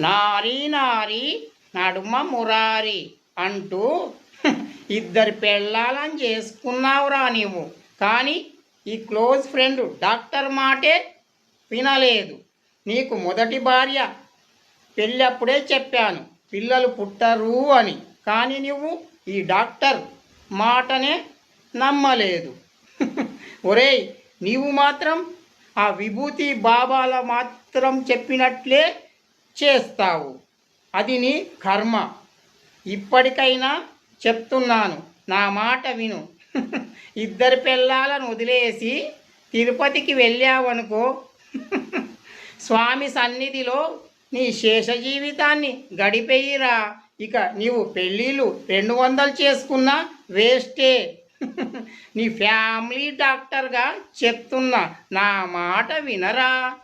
నారీ నారి నడుమ మురారి అంటూ ఇద్దరు పెళ్ళాలని చేసుకున్నావురా నీవు. కానీ ఈ క్లోజ్ ఫ్రెండ్ డాక్టర్ మాటే వినలేదు. నీకు మొదటి భార్య పెళ్ళప్పుడే చెప్పాను పిల్లలు పుట్టరు అని. కానీ నువ్వు ఈ డాక్టర్ మాటనే నమ్మలేదు. ఒరేయ్ నీవు మాత్రం ఆ విభూతి బాబాల మాత్రం చెప్పినట్లే చేస్తావు. అది నీ కర్మ. ఇప్పటికైనా చెప్తున్నాను నా మాట విను. ఇద్దరు పిల్లలను వదిలేసి తిరుపతికి వెళ్ళావనుకో స్వామి సన్నిధిలో నీ శేష జీవితాన్ని గడిపేయిరా. ఇక నీవు పెళ్ళిళ్ళు రెండు వందలు చేసుకున్నా వేస్టే. నీ ఫ్యామిలీ డాక్టర్గా చెప్తున్నా నా మాట వినరా.